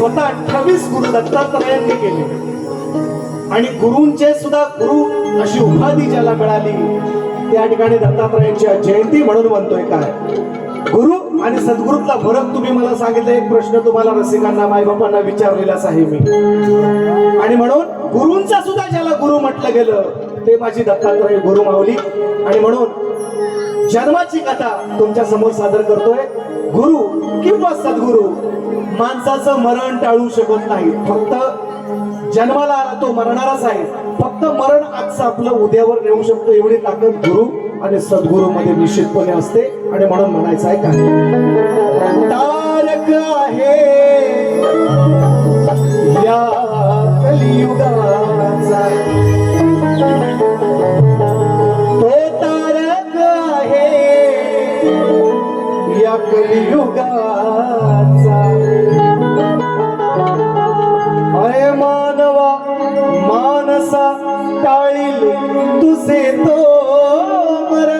स्वतः अठ्ठावीस गुरु दत्तात्रयांनी केले. आणि गुरुंचे सुद्धा गुरु अशी उपाधी ज्याला मिळाली त्या ठिकाणी दत्तात्रयांची जयंती म्हणून म्हणतोय काय? गुरु आणि सद्गुरूतला फरक तुम्ही मला सांगितलं एक प्रश्न तुम्हाला रसिकांना मायबापांना विचारलेलाच आहे मी. आणि म्हणून गुरुंचा सुद्धा ज्याला गुरु म्हटलं गेलं ते माझी दत्तात्रय गुरु माऊली. आणि म्हणून जन्माची कथा तुमच्यासमोर सादर करतोय. गुरु किंवा सद्गुरु माणसाचं मरण टाळू शकत नाही. फक्त जन्माला आला तो मरणारच आहे. फक्त मरण आजचं आपलं उद्यावर नेऊ शकतो एवढी ताकद गुरु आणि सद्गुरु मध्ये निश्चितपणे असते. आणि म्हणून म्हणायचं आहे काय तारक आहे. या कलियुगाचा. तो टाळील तुझे तो मरण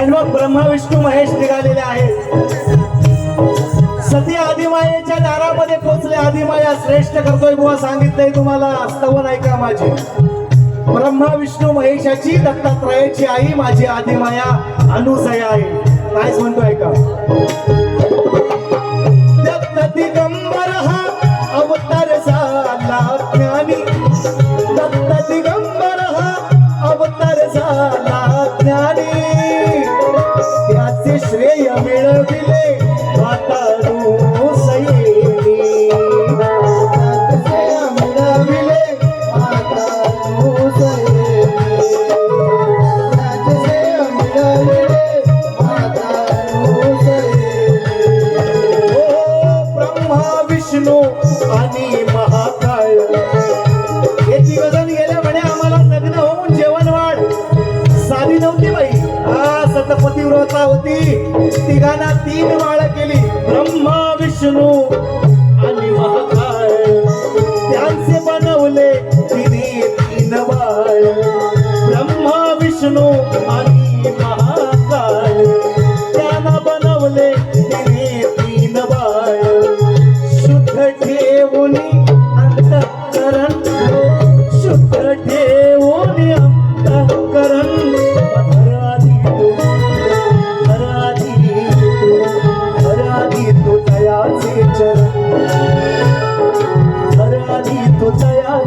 आणि मग ब्रह्मा विष्णू महेश निघालेले आहेत. सती आदिमायेच्या दारामध्ये पोचले आदिमाया श्रेष्ठ करतोय बुवा सांगितलंय तुम्हाला. स्तवन ऐका माझी. ब्रह्मा विष्णू महेशाची दत्तात्रयाची आई माझी आदिमाया अनुसया आहे. कायच म्हणतो ऐका.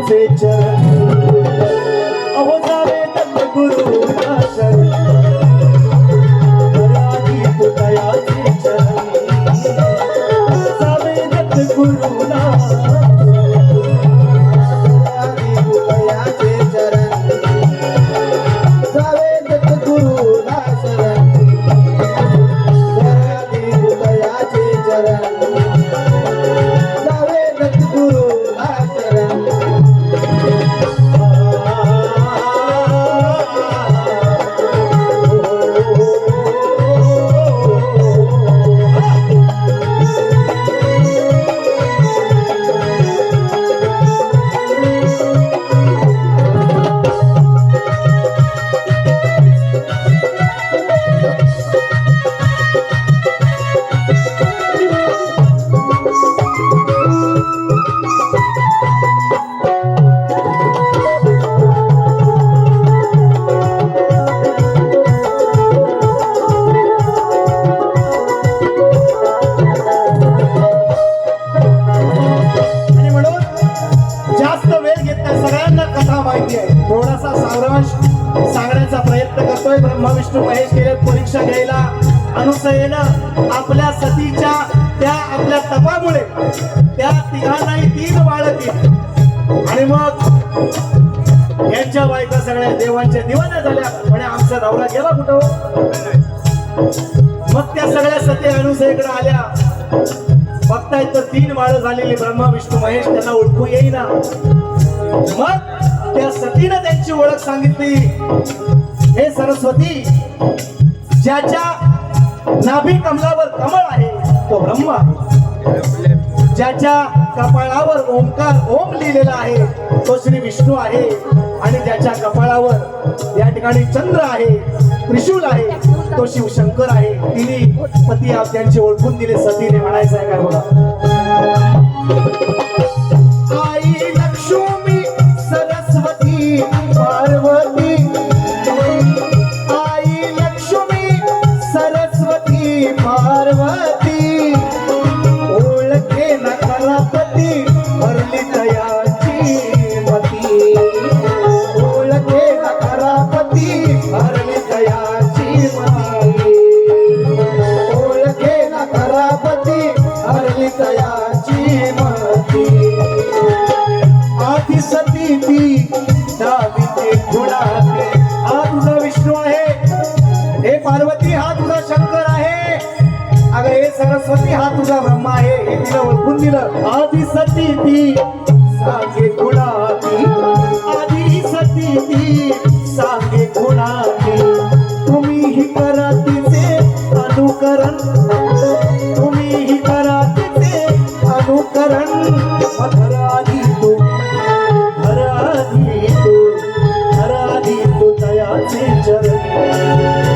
दयाचे चरण अनुसयेनं आपल्या सतीच्या त्या आपल्या तपामुळे त्या तिघांनाही तीन बाळ आणि मग यांच्या बायका सगळ्या देवांच्या दिवाण्या झाल्या. म्हणे आमचा नवरा गेला कुठं? मग त्या सगळ्या सती अनुसयेकडे आल्या. बघताय तर तीन माळ झालेली ब्रह्मा विष्णू महेश त्यांना ओळखू येईना. मग त्या सतीनं त्यांची ओळख सांगितली. हे सरस्वती ज्याच्या नाभी कमलावर कमळ आहे तो ब्रह्म आहे. ज्याच्या कपाळावर ओंकार ओम लिहिलेला आहे तो श्री विष्णू आहे. आणि ज्याच्या कपाळावर या ठिकाणी चंद्र आहे त्रिशूल आहे तो शिवशंकर आहे. तिने पती आप त्यांचे ओळखून दिले सतीने म्हणायचं आहे काय बघा आहे. सरस्वती हा तुझा ब्रह्म आहे. हे तिला ओळखून दिलं. आधी सती ती सांगे कुणा आधी सती ती सांगे कुणा तुम्ही ही करा तिचे अनुकरण. तुम्ही ही करा तिचे अनुकरण मधर आधी तू धर आधी तू दयाचे चरण.